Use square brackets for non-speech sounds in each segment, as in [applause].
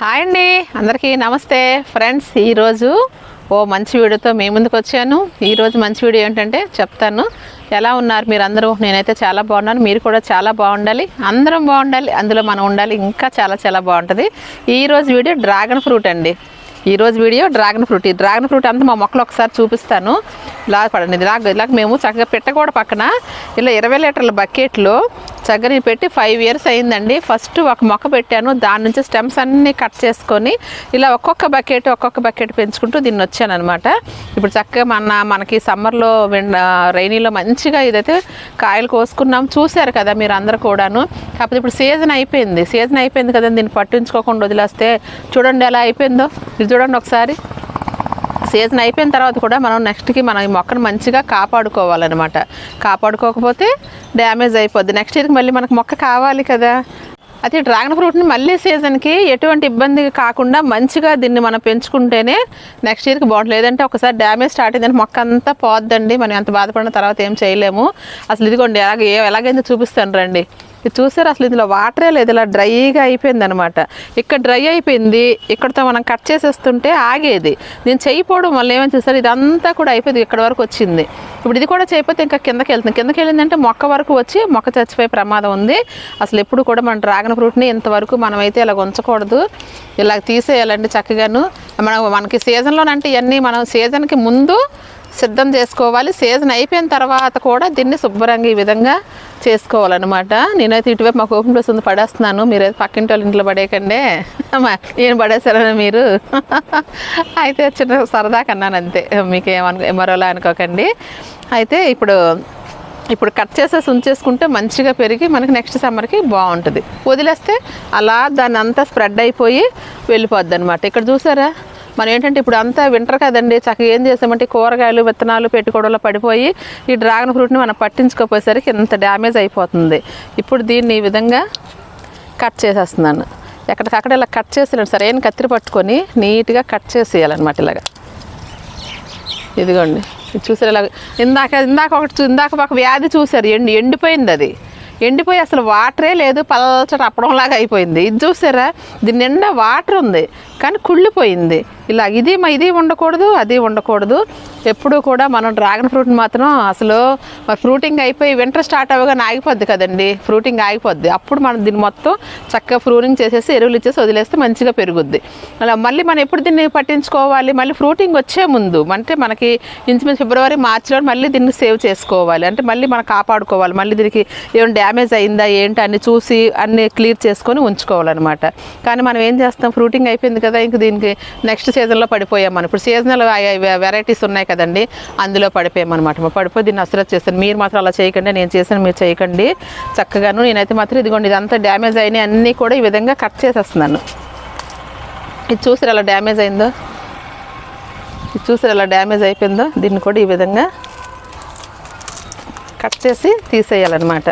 Hi అండి. అందరికీ నమస్తే. ఫ్రెండ్స్ ఈరోజు ఓ మంచి వీడియోతో మీ ముందుకు వచ్చాను. ఈరోజు మంచి వీడియో ఏంటంటే చెప్తాను. ఎలా ఉన్నారు మీరు అందరూ నేనైతే చాలా బాగున్నాను. మీరు కూడా చాలా బాగుండాలి. అందరం బాగుండాలి. అందులో మనం ఉండాలి. ఇంకా చాలా చాలా బాగుంటుంది. ఈరోజు వీడియో డ్రాగన్ ఫ్రూట్ అండి. ఈరోజు వీడియో డ్రాగన్ ఫ్రూట్. ఈ డ్రాగన్ ఫ్రూట్ అంతా మా మొక్కలు ఒకసారి చూపిస్తాను. ఇలా పడండి. ఇలా ఇలాగ మేము చక్కగా పెట్టకూడ పక్కన ఇలా ఇరవై లీటర్ల బకెట్లో చక్కగా నేను పెట్టి ఫైవ్ ఇయర్స్ అయిందండి. ఫస్ట్ ఒక మొక్క పెట్టాను. దాని నుంచి స్టెమ్స్ అన్నీ కట్ చేసుకొని ఇలా ఒక్కొక్క బకెట్ ఒక్కొక్క బకెట్ పెంచుకుంటూ దీన్ని వచ్చాను అనమాట ఇప్పుడు చక్కగా మన మనకి సమ్మర్లో రైనీలో మంచిగా ఇదైతే కాయలు కోసుకున్నాం. చూశారు కదా మీరు అందరు కూడాను. కాకపోతే ఇప్పుడు సీజన్ అయిపోయింది. సీజన్ అయిపోయింది కదా దీన్ని పట్టించుకోకుండా వదిలేస్తే చూడండి ఎలా అయిపోయిందో. ఇది చూడండి ఒకసారి. సీజన్ అయిపోయిన తర్వాత కూడా మనం నెక్స్ట్కి మనం ఈ మొక్కను మంచిగా కాపాడుకోవాలన్నమాట. కాపాడుకోకపోతే డ్యామేజ్ అయిపోద్ది. నెక్స్ట్ ఇయర్కి మళ్ళీ మనకు మొక్క కావాలి కదా. అయితే డ్రాగన్ ఫ్రూట్ని మళ్ళీ సీజన్కి ఎటువంటి ఇబ్బంది కాకుండా మంచిగా దీన్ని మనం పెంచుకుంటేనే నెక్స్ట్ ఇయర్కి బాగుంటుంది. లేదంటే ఒకసారి డ్యామేజ్ స్టార్ట్ అయిందంటే మొక్క అంతా పోద్దండి. మనం ఎంత బాధపడిన తర్వాత ఏం చేయలేము. అసలు ఇదిగోండి ఎలాగ ఏ- ఎలాగైందో చూపిస్తాను రండి. ఇది చూసారు? అసలు ఇందులో వాటరే లేదు. ఇలా డ్రైగా అయిపోయింది అనమాట ఇక్కడ డ్రై అయిపోయింది. ఇక్కడతో మనం కట్ చేసేస్తుంటే ఆగేది. నేను చేయకపోవడం వల్ల ఏమని చూసారు? ఇదంతా కూడా అయిపోయింది. ఇక్కడ వరకు వచ్చింది. ఇప్పుడు ఇది కూడా చేయకపోతే ఇంకా కిందకి వెళ్తుంది. కిందకి వెళ్ళిందంటే మొక్క వరకు వచ్చి మొక్క చచ్చిపోయే ప్రమాదం ఉంది. అసలు ఎప్పుడు కూడా మన డ్రాగన్ ఫ్రూట్ని ఇంతవరకు మనమైతే ఇలా ఉంచకూడదు. ఇలా తీసేయాలండి చక్కగాను. మనం మనకి సీజన్లోనంటే ఇవన్నీ మనం సీజన్కి ముందు సిద్ధం చేసుకోవాలి. సీజన్ అయిపోయిన తర్వాత కూడా దీన్ని శుభ్రంగా ఈ విధంగా చేసుకోవాలన్నమాట. నేనైతే ఇటువైపు మాకు ఓపెన్ ప్లేస్ ఉంది పడేస్తున్నాను. మీరైతే పక్కింటి వాళ్ళ ఇంట్లో పడేయకండి. అమ్మా, నేను పడేసారని మీరు? అయితే చిన్న సరదా కన్నాను అంతే. మీకు ఏమను మరోలా అనుకోకండి. అయితే ఇప్పుడు ఇప్పుడు కట్ చేసేసి ఉంచేసుకుంటే మంచిగా పెరిగి మనకి నెక్స్ట్ సమ్మర్కి బాగుంటుంది. వదిలేస్తే అలా దాన్ని అంతా స్ప్రెడ్ అయిపోయి వెళ్ళిపోద్ది అనమాట ఇక్కడ చూసారా? మనం ఏంటంటే ఇప్పుడు అంతా వింటర్ కదండి చక్కగా ఏం చేసామంటే కూరగాయలు విత్తనాలు పెట్టుకోవడంలో పడిపోయి ఈ డ్రాగన్ ఫ్రూట్ని మనం పట్టించుకోపోయేసరికి ఇంత డ్యామేజ్ అయిపోతుంది. ఇప్పుడు దీన్ని ఈ విధంగా కట్ చేసేస్తున్నాను. ఎక్కడికక్కడ ఇలా కట్ చేసేయాలి సరైన కత్తిరి పట్టుకొని నీట్గా కట్ చేసేయాలన్నమాట ఇలాగా. ఇదిగోండి చూసారు ఇలా ఇందాక ఇందాక ఒకటి ఇందాక ఒక వ్యాధి చూసారు ఎండి ఎండిపోయింది అది. ఎండిపోయి అసలు వాటరే లేదు పల్చటి అప్పడంలాగా అయిపోయింది. ఇది చూసారా? దీని నిండా వాటర్ ఉంది కానీ కుళ్ళిపోయింది. ఇలా ఇది ఇది ఉండకూడదు అది ఉండకూడదు. ఎప్పుడూ కూడా మనం డ్రాగన్ ఫ్రూట్ మాత్రం అసలు మరి ఫ్రూటింగ్ అయిపోయి వింటర్ స్టార్ట్ అవ్వగానే ఆగిపోద్ది కదండి. ఫ్రూటింగ్ ఆగిపోద్ది. అప్పుడు మనం దీన్ని మొత్తం చక్కగా ఫ్రూటింగ్ చేసేసి ఎరువులు ఇచ్చేసి వదిలేస్తే మంచిగా పెరుగుద్ది. అలా మళ్ళీ మనం ఎప్పుడు దీన్ని పట్టించుకోవాలి? మళ్ళీ ఫ్రూటింగ్ వచ్చే ముందు అంటే మనకి ఇంచుమించు ఫిబ్రవరి మార్చిలో మళ్ళీ దీన్ని సేవ్ చేసుకోవాలి. అంటే మళ్ళీ మనం కాపాడుకోవాలి. మళ్ళీ దీనికి ఏమైనా డ్యామేజ్ అయిందా ఏంటి అన్ని చూసి అన్ని క్లియర్ చేసుకొని ఉంచుకోవాలన్నమాట. కానీ మనం ఏం చేస్తాం? ఫ్రూటింగ్ అయిపోయింది కదా ఇంక దీనికి నెక్స్ట్ సీజన్లో పడిపోయాం మనం. ఇప్పుడు సీజనల్ వెరైటీస్ ఉన్నాయి కదండి? అందులో పడిపోయామన్నమాట. పడిపోయి దీన్ని అసలు చేస్తాను. మీరు మాత్రం అలా చేయకండి నేను చేశాను మీరు చేయకండి. చక్కగాను నేనైతే మాత్రం ఇదిగోండి ఇదంతా డ్యామేజ్ అయినాయి అన్నీ కూడా ఈ విధంగా కట్ చేసేస్తున్నాను. ఇది చూసారు ఎలా డ్యామేజ్ అయిందో? ఇది చూసారు ఎలా డ్యామేజ్ అయిపోయిందో? దీన్ని కూడా ఈ విధంగా కట్ చేసి తీసేయాలన్నమాట.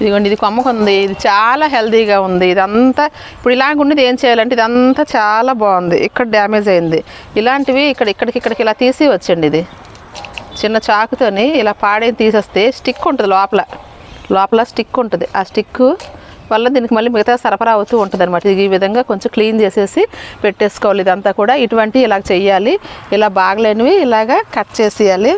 ఇదిగోండి ఇది కొమ్మకుంది. ఇది చాలా హెల్దీగా ఉంది. ఇదంతా ఇప్పుడు ఇలాగ ఉన్నది ఏం చేయాలంటే ఇదంతా చాలా బాగుంది. ఇక్కడ డ్యామేజ్ అయింది. ఇలాంటివి ఇక్కడ ఇక్కడికి ఇక్కడికి ఇలా తీసి వచ్చండి ఇది. చిన్న చాకుతోని ఇలా పాడే తీసేస్తే స్టిక్ ఉంటుంది లోపల. లోపల స్టిక్ ఉంటుంది. ఆ స్టిక్ వల్ల దీనికి మళ్ళీ మిగతా సరఫరా అవుతూ ఉంటుంది అనమాట ఈ విధంగా కొంచెం క్లీన్ చేసేసి పెట్టేసుకోవాలి. ఇదంతా కూడా ఇటువంటి ఇలా చేయాలి ఇలా బాగలేనివి ఇలాగా కట్ చేసేయాలి.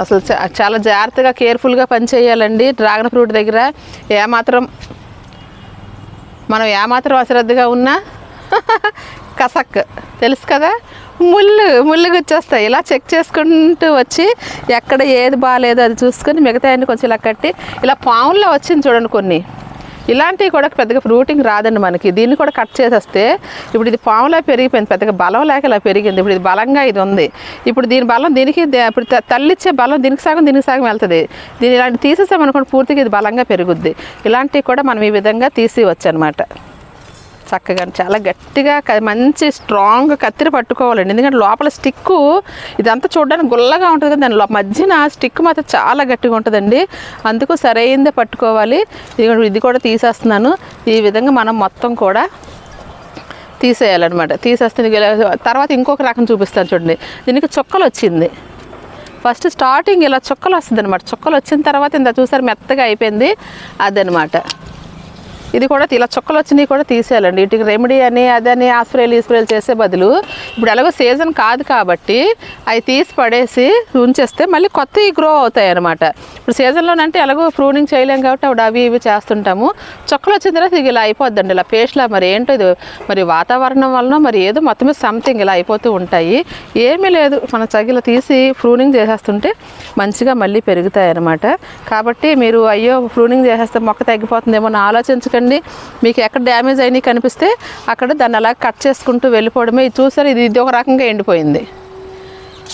అసలు చా- చాలా జాగ్రత్తగా కేర్ఫుల్గా పని చేయాలండి డ్రాగన్ ఫ్రూట్ దగ్గర ఏమాత్రం మనం ఏమాత్రం అశ్రద్ధగా ఉన్నా [laughs] కసక్. తెలుసు కదా? ముళ్ళు ముళ్ళు వచ్చేస్తాయి. ఇలా చెక్ చేసుకుంటూ వచ్చి ఎక్కడ ఏది బాగాలేదో అది చూసుకొని మిగతా కొంచెం ఇలా కట్టి ఇలా పాముల్లో వచ్చింది చూడండి కొన్ని. ఇలాంటివి కూడా పెద్దగా రూటింగ్ రాదండి మనకి. దీన్ని కూడా కట్ చేసేస్తే ఇప్పుడు ఇది పాములా పెరిగిపోయింది పెద్దగా బలం లేక ఇలా పెరిగింది. ఇప్పుడు ఇది బలంగా ఇది ఉంది. ఇప్పుడు దీని బలం దీనికి ఇప్పుడు త- తల్లిచ్చే బలం దీనికి సగం దీనికి సగం వెళ్తుంది. దీన్ని ఇలాంటి తీసేసామనుకోండి పూర్తిగా ఇది బలంగా పెరుగుద్ది. ఇలాంటివి కూడా మనం ఈ విధంగా తీసివచ్చు అనమాట చక్కగా చాలా గట్టిగా మంచి స్ట్రాంగ్ కత్తిరి పట్టుకోవాలండి. ఎందుకంటే లోపల స్టిక్ ఇదంతా చూడడానికి గుల్లగా ఉంటుంది దాని మధ్యన స్టిక్ మాత్రం చాలా గట్టిగా ఉంటుందండి. అందుకు సరైనదే పట్టుకోవాలి. ఇది కూడా తీసేస్తున్నాను. ఈ విధంగా మనం మొత్తం కూడా తీసేయాలన్నమాట. తీసేస్తే తర్వాత ఇంకొక రకం చూపిస్తాను చూడండి. దీనికి చుక్కలు వచ్చింది. ఫస్ట్ స్టార్టింగ్ ఇలా చుక్కలు వస్తుంది అనమాట చుక్కలు వచ్చిన తర్వాత ఇంత చూసారు మెత్తగా అయిపోయింది. అదనమాట ఇది కూడా ఇలా చుక్కలు వచ్చినాయి కూడా తీసేయాలండి. వీటికి రెమెడీ అని అదని ఆ స్ప్రేలు ఈ స్ప్రేలు చేసే బదులు ఇప్పుడు ఎలాగో సీజన్ కాదు కాబట్టి అవి తీసి పడేసి ఉంచేస్తే మళ్ళీ కొత్తవి గ్రో అవుతాయి అనమాట ఇప్పుడు సీజన్లోనంటే ఎలాగో ప్రూనింగ్ చేయలేం కాబట్టి అప్పుడు అవి ఇవి చేస్తుంటాము. చుక్కలు వచ్చిన తర్వాత ఇది ఇలా అయిపోద్దండి. ఇలా పేస్ట్లా మరి ఏంటో ఇది మరి వాతావరణం వలన మరి ఏదో మొత్తం మీద సంథింగ్ ఇలా అయిపోతూ ఉంటాయి. ఏమీ లేదు. మన చగిల తీసి ప్రూనింగ్ చేసేస్తుంటే మంచిగా మళ్ళీ పెరుగుతాయి అన్నమాట కాబట్టి మీరు అయ్యో ప్రూనింగ్ చేసేస్తే మొక్క తగ్గిపోతుందేమో అని చూడండి. మీకు ఎక్కడ డ్యామేజ్ అయినాయి కనిపిస్తే అక్కడ దాన్ని అలా కట్ చేసుకుంటూ వెళ్ళిపోవడమే. ఇది చూసారు? ఇది ఇది ఒక రకంగా ఎండిపోయింది.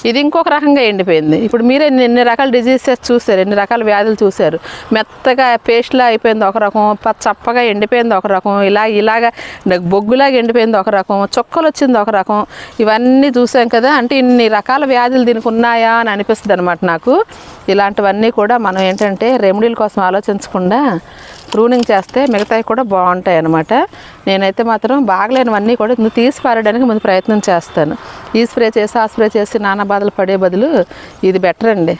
ఇది ఇంకొక రకంగా ఎండిపోయింది. ఇప్పుడు మీరే ఎన్ని- రకాల డిజీజెస్ చూసారు ఎన్ని రకాల వ్యాధులు చూశారు మెత్తగా పేస్ట్లా అయిపోయింది ఒక రకం చప్పగా ఎండిపోయింది ఒక రకం ఇలా ఇలాగా బొగ్గులాగా ఎండిపోయింది ఒక రకం చుక్కలు వచ్చింది ఒక రకం. ఇవన్నీ చూసాం కదా అంటే ఇన్ని రకాల వ్యాధులు దీనికి ఉన్నాయా అని అనిపిస్తుంది అనమాట నాకు. ఇలాంటివన్నీ కూడా మనం ఏంటంటే రెమెడీల కోసం ఆలోచించకుండా ప్రూనింగ్ చేస్తే మిగతావి కూడా బాగుంటాయి అనమాట నేనైతే మాత్రం బాగలేనివన్నీ కూడా నువ్వు తీసి పారడానికి ముందు ప్రయత్నం చేస్తాను. ఈ స్ప్రే చేసి ఆ స్ప్రే చేసి నానా బాధలు పడే బదులు ఇది బెటర్ అండి.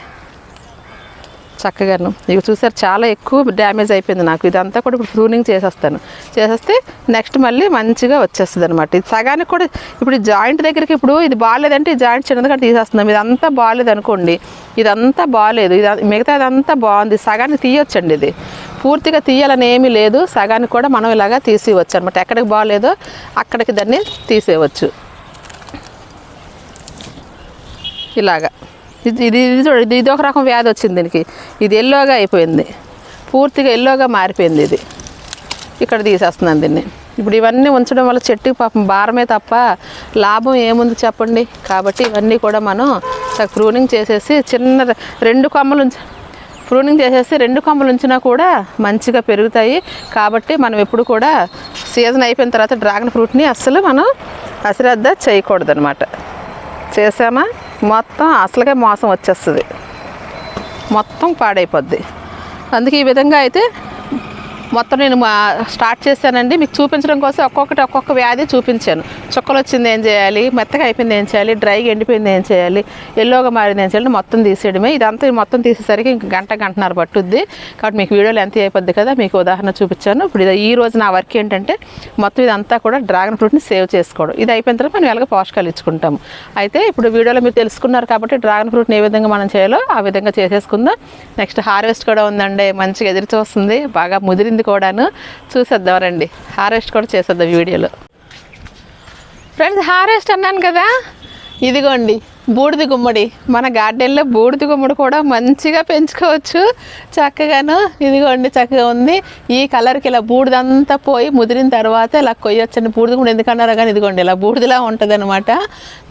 చక్కగాను. ఇక చూసారు చాలా ఎక్కువ డ్యామేజ్ అయిపోయింది నాకు. ఇదంతా కూడా ఇప్పుడు ప్రూనింగ్ చేసేస్తాను. చేసేస్తే నెక్స్ట్ మళ్ళీ మంచిగా వచ్చేస్తుంది అనమాట ఇది సగానికి కూడా ఇప్పుడు జాయింట్ దగ్గరికి ఇప్పుడు ఇది బాగాలేదంటే ఈ జాయింట్ చిన్నదిగా తీసేస్తున్నాం. ఇదంతా బాగాలేదు అనుకోండి ఇదంతా బాగాలేదు. ఇది మిగతా ఇదంతా బాగుంది. సగానికి తీయొచ్చండి ఇది. పూర్తిగా తీయాలని ఏమీ లేదు. సగానికి కూడా మనం ఇలాగా తీసేయవచ్చు అనమాట ఎక్కడికి బాగాలేదో అక్కడికి దాన్ని తీసేయవచ్చు. ఇలాగా. ఇది ఇది ఇది చూడు ఇది ఇది ఒక రకం వ్యాధి వచ్చింది దీనికి. ఇది ఎల్లోగా అయిపోయింది. పూర్తిగా ఎల్లోగా మారిపోయింది ఇది. ఇక్కడ తీసేస్తున్నాను దీన్ని. ఇప్పుడు ఇవన్నీ ఉంచడం వల్ల చెట్టుకి పాపం భారమే తప్ప లాభం ఏముంది చెప్పండి? కాబట్టి ఇవన్నీ కూడా మనం ప్రూనింగ్ చేసేసి చిన్న రెండు కొమ్మలు ఉంచ ప్రూనింగ్ చేసేసి రెండు కొమ్మలు ఉంచినా కూడా మంచిగా పెరుగుతాయి. కాబట్టి మనం ఎప్పుడు కూడా సీజన్ అయిపోయిన తర్వాత డ్రాగన్ ఫ్రూట్ని అస్సలు మనం అశ్రద్ధ చేయకూడదు అనమాట చేసామా మొత్తం అసలుకే మోసం వచ్చేస్తుంది. మొత్తం పాడైపోద్ది. అందుకే ఈ విధంగా అయితే మొత్తం నేను మా స్టార్ట్ చేశానండి. మీకు చూపించడం కోసం ఒక్కొక్కటి ఒక్కొక్క వ్యాధి చూపించాను. చుక్కలు వచ్చింది ఏం చేయాలి? మెత్తగా అయిపోయింది ఏం చేయాలి? డ్రైగా ఎండిపోయింది ఏం చేయాలి? ఎల్లోగా మారింది ఏం చేయాలి? మొత్తం తీసేయడమే. ఇదంతా మొత్తం తీసేసరికి ఇంక గంట గంటన్నర పట్టుద్ది. కాబట్టి మీకు వీడియోలో ఎంత అయిపోద్ది కదా మీకు ఉదాహరణ చూపించాను. ఇప్పుడు ఇది ఈ రోజు నా వర్క్ ఏంటంటే మొత్తం ఇదంతా కూడా డ్రాగన్ ఫ్రూట్ని సేవ్ చేసుకోవడం. ఇది అయిపోయిన తర్వాత మనం ఎలాగ పోషకాలు ఇచ్చుకుంటాము. అయితే ఇప్పుడు వీడియోలో మీరు తెలుసుకున్నారు కాబట్టి డ్రాగన్ ఫ్రూట్ని ఏ విధంగా మనం చేయాలో ఆ విధంగా చేసేసుకుందాం. నెక్స్ట్ హార్వెస్ట్ కూడా ఉందండి. మంచిగా ఎదురు చూస్తుంది. బాగా ముదిరింది కూడాను. చూసేద్దాం రండి. హార్వెస్ట్ కూడా చేసేద్దాం వీడియోలో. ఫ్రెండ్స్ హార్వెస్ట్ అన్నాను కదా? ఇదిగోండి. బూడిద గుమ్మడి. మన గార్డెన్లో బూడిద గుమ్మడి కూడా మంచిగా పెంచుకోవచ్చు. చక్కగాను ఇదిగోండి చక్కగా ఉంది. ఈ కలర్కి ఇలా బూడిదంతా పోయి ముదిరిన తర్వాత ఇలా కొయ్యొచ్చండి. బూడిద గుమ్మడి ఎందుకన్నారా కానీ ఇదిగోండి ఇలా బూడిదలా ఉంటుంది అనమాట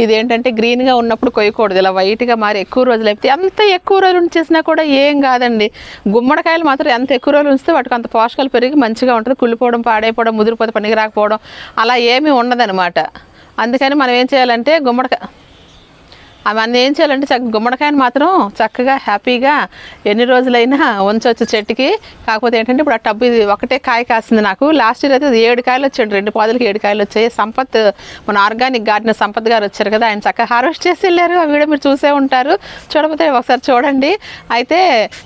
ఇదేంటంటే గ్రీన్గా ఉన్నప్పుడు కొయ్యకూడదు. ఇలా వైట్గా మారి ఎక్కువ రోజులు అయిపోతే ఎంత ఎక్కువ రోజులు ఉంచేసినా కూడా ఏం కాదండి. గుమ్మడికాయలు మాత్రం ఎంత ఎక్కువ రోజులు ఉంచితే వాటికి అంత పోషకాలు పెరిగి మంచిగా ఉంటుంది. కుళ్ళిపోవడం పాడైపోవడం ముదిరిపోతే పనికి రాకపోవడం అలా ఏమీ ఉండదనమాట అందుకని మనం ఏం చేయాలంటే గుమ్మడికాయ అవన్నీ ఏం చేయాలంటే చక్కగా గుమ్మడికాయని మాత్రం చక్కగా హ్యాపీగా ఎన్ని రోజులైనా ఉంచవచ్చు చెట్టుకి. కాకపోతే ఏంటంటే ఇప్పుడు ఆ టబ్బు ఇది ఒకటే కాయ కాసింది నాకు. లాస్ట్ ఇయర్ అయితే ఏడు కాయలు వచ్చాడు రెండు పాదులకి ఏడు కాయలు వచ్చాయి. సంపత్ మన ఆర్గానిక్ గార్డెన్ సంపత్ గారు వచ్చారు కదా ఆయన చక్కగా హార్వెస్ట్ చేసి వెళ్ళారు. ఆ వీడియో మీరు చూసే ఉంటారు. చూడకపోతే ఒకసారి చూడండి. అయితే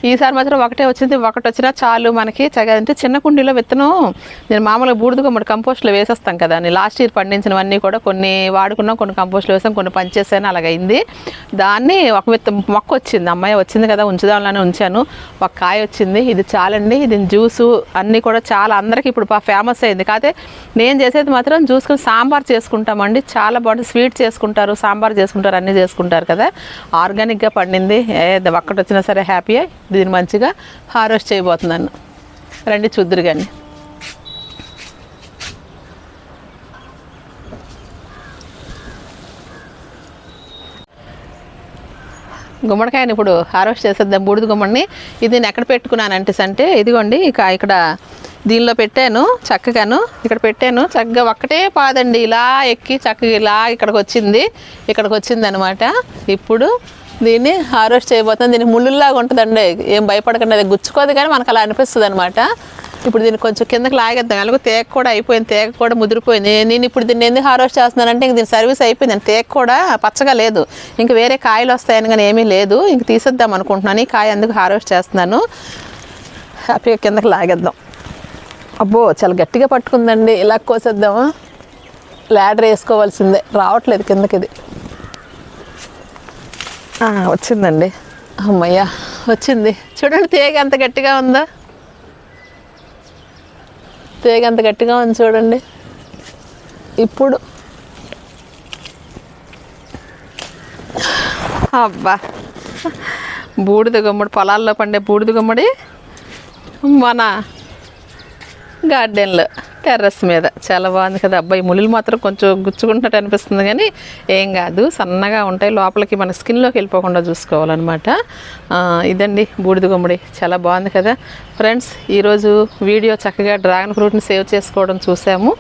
ఈసారి మాత్రం ఒకటే వచ్చింది. ఒకటి వచ్చినా చాలు మనకి. చక్కగా అంటే చిన్న కుండీలో విత్తనం నేను మామూలుగా బూడిద గుమ్మడి కంపోస్ట్లో వేసేస్తాం కదా అని. లాస్ట్ ఇయర్ పండించినవన్నీ కూడా కొన్ని వాడుకున్నాం కొన్ని కంపోస్ట్లో వేసాం కొన్ని పనిచేసాను అలాగైంది. దాన్ని ఒక విత్త మొక్క వచ్చింది. అమ్మాయి వచ్చింది కదా ఉంచుదామని ఉంచాను. ఒక కాయ వచ్చింది. ఇది చాలండి. ఇది జ్యూసు అన్నీ కూడా చాలా అందరికీ ఇప్పుడు ఫేమస్ అయింది. కాకపోతే నేను చేసేది మాత్రం జ్యూస్కి సాంబార్ చేసుకుంటామండి. చాలా బాగుంటుంది. స్వీట్ చేసుకుంటారు సాంబార్ చేసుకుంటారు అన్నీ చేసుకుంటారు కదా. ఆర్గానిక్గా పండింది. ఏ ఒక్కటి వచ్చినా సరే హ్యాపీయే. దీన్ని మంచిగా హార్వెస్ట్ చేయబోతున్నాను. రండి చూద్దురు కానీ గుమ్మడికాయని ఇప్పుడు హార్వెస్ట్ చేసేద్దాం బూడిద గుమ్మడిని. ఇది నేను ఎక్కడ పెట్టుకున్నాను అంటే ఇదిగోండి ఇక ఇక్కడ దీనిలో పెట్టాను చక్కగాను. ఇక్కడ పెట్టాను చక్కగా ఒక్కటే పాదండి ఇలా ఎక్కి చక్కగా ఇలా ఇక్కడికి వచ్చింది. ఇక్కడికి వచ్చింది అనమాట ఇప్పుడు దీన్ని హార్వెస్ట్ చేయబోతుంది దీనికి ముళ్ళులాగా ఉంటుందండి. ఏం భయపడకండి అది గుచ్చుకోదు కానీ మనకు అలా అనిపిస్తుంది అనమాట ఇప్పుడు దీన్ని కొంచెం కిందకి లాగేద్దాం. ఎలాగో తేగ కూడా అయిపోయింది తేగ కూడా ముదిరిపోయింది. నేను ఇప్పుడు దీన్ని ఎందుకు హార్వెస్ట్ చేస్తున్నానంటే ఇంక దీని సర్వీస్ అయిపోయింది. తేగ కూడా పచ్చగా లేదు. ఇంక వేరే కాయలు వస్తాయని కానీ ఏమీ లేదు. ఇంక తీసేద్దాం అనుకుంటున్నాను. ఈ కాయ అందుకు హార్వెస్ట్ చేస్తున్నాను? హ్యాపీగా కిందకి లాగేద్దాం. అబ్బో చాలా గట్టిగా పట్టుకుందండి. ఇలా కోసేద్దామా? ల్యాడర్ వేసుకోవాల్సిందే. రావట్లేదు కిందకి ఇది వచ్చిందండి. అమ్మయ్యా వచ్చింది. చూడండి తీగ ఎంత గట్టిగా ఉందా. తీగ ఎంత గట్టిగా ఉంది చూడండి. ఇప్పుడు. అబ్బా. బూడిద గుమ్మడి పొలాల్లో పండే బూడిద గుమ్మడి. మన గార్డెన్లో టెర్రస్ మీద. చాలా బాగుంది కదా అబ్బాయి ములులు మాత్రం కొంచెం గుచ్చుకుంటున్నట్టు అనిపిస్తుంది కానీ ఏం కాదు. సన్నగా ఉంటాయి. లోపలికి మన స్కిన్లోకి వెళ్ళిపోకుండా చూసుకోవాలన్నమాట. ఇదండి బూడిద గుమ్మడి. చాలా బాగుంది కదా. ఫ్రెండ్స్ ఈరోజు వీడియో చక్కగా డ్రాగన్ ఫ్రూట్ని సేవ్ చేసుకోవడం చూసాము.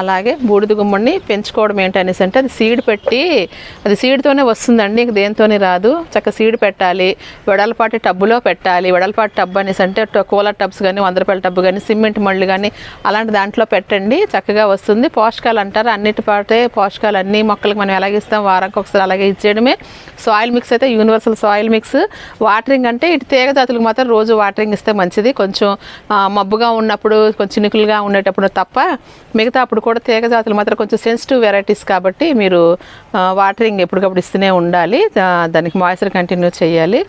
అలాగే బూడిద గుమ్మడిని పెంచుకోవడం ఏంటనేసి అంటే అది సీడ్ పెట్టి అది సీడ్తోనే వస్తుందండి ఇంక దేనితోనే రాదు. చక్క సీడ్ పెట్టాలి వెడల్పాటి టబ్బులో పెట్టాలి. వెడల్పాటి టబ్ అనేసి అంటే కూలర్ టబ్స్ కానీ వంద రూపాయల టబ్బు కానీ సిమెంట్ మళ్ళు కానీ అలాంటి దాంట్లో పెట్టండి చక్కగా వస్తుంది. పోషకాలు అంటారు అన్నిటి పాటే పోషకాలు అన్ని మొక్కలకు మనం ఎలాగ ఇస్తాం వారానికి ఒకసారి అలాగే ఇచ్చేయడమే. సాయిల్ మిక్స్ అయితే యూనివర్సల్ సాయిల్ మిక్స్ వాటరింగ్ అంటే ఇటు తీగ జాతులకు మాత్రం రోజు వాటరింగ్ ఇస్తే మంచిది. కొంచెం మబ్బుగా ఉన్నప్పుడు కొంచెం చినుకులుగా ఉండేటప్పుడు తప్ప మిగతా అప్పుడు కూడా తీగ జాతులు మాత్రం కొంచెం సెన్సిటివ్ వెరైటీస్ కాబట్టి మీరు వాటరింగ్ ఎప్పటికప్పుడు ఇస్తూనే ఉండాలి. దానికి మాయిశ్చర్ కంటిన్యూ చేయాలి.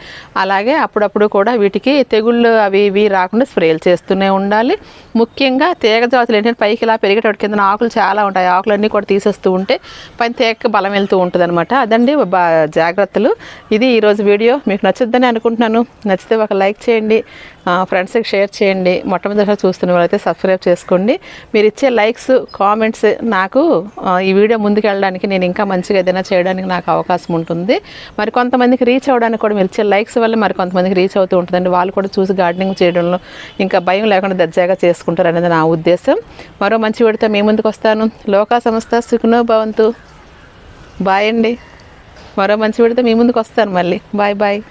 అలాగే అప్పుడప్పుడు కూడా వీటికి తెగుళ్ళు అవి ఇవి రాకుండా స్ప్రేలు చేస్తూనే ఉండాలి. ముఖ్యంగా తీగ జాతులు ఏంటంటే పైకి ఇలా పెరిగేటప్పుడు కింద ఆకులు చాలా ఉంటాయి. ఆకులన్నీ కూడా తీసేస్తూ ఉంటే పైన తీగకి బలం వెళ్తూ ఉంటుంది అనమాట అదండి జాగ్రత్తలు. ఇది ఈరోజు వీడియో. మీకు నచ్చుద్దని అనుకుంటున్నాను. నచ్చితే ఒక లైక్ చేయండి. ఫ్రెండ్స్కి షేర్ చేయండి. మొట్టమొదటిసారి చూస్తున్న వాళ్ళైతే సబ్స్క్రైబ్ చేసుకోండి. మీరు ఇచ్చే లైక్స్ కామెంట్స్ నాకు ఈ వీడియో ముందుకు వెళ్ళడానికి నేను ఇంకా మంచిగా ఏదైనా చేయడానికి నాకు అవకాశం ఉంటుంది. మరి కొంతమందికి రీచ్ అవ్వడానికి కూడా మీరు ఇచ్చే లైక్స్ వల్ల మరి కొంతమందికి రీచ్ అవుతూ ఉంటుందండి. వాళ్ళు కూడా చూసి గార్డెనింగ్ చేయడంలో ఇంకా భయం లేకుండా దర్జాగా చేసుకుంటారు అనేది నా ఉద్దేశం. మరో మంచి వీడితో మీ ముందుకు వస్తాను. లోకా సంస్థ సుఖనో భవంతు. బాయ్ అండి. మరో మంచి వీడితో మీ ముందుకు వస్తాను మళ్ళీ. Bye bye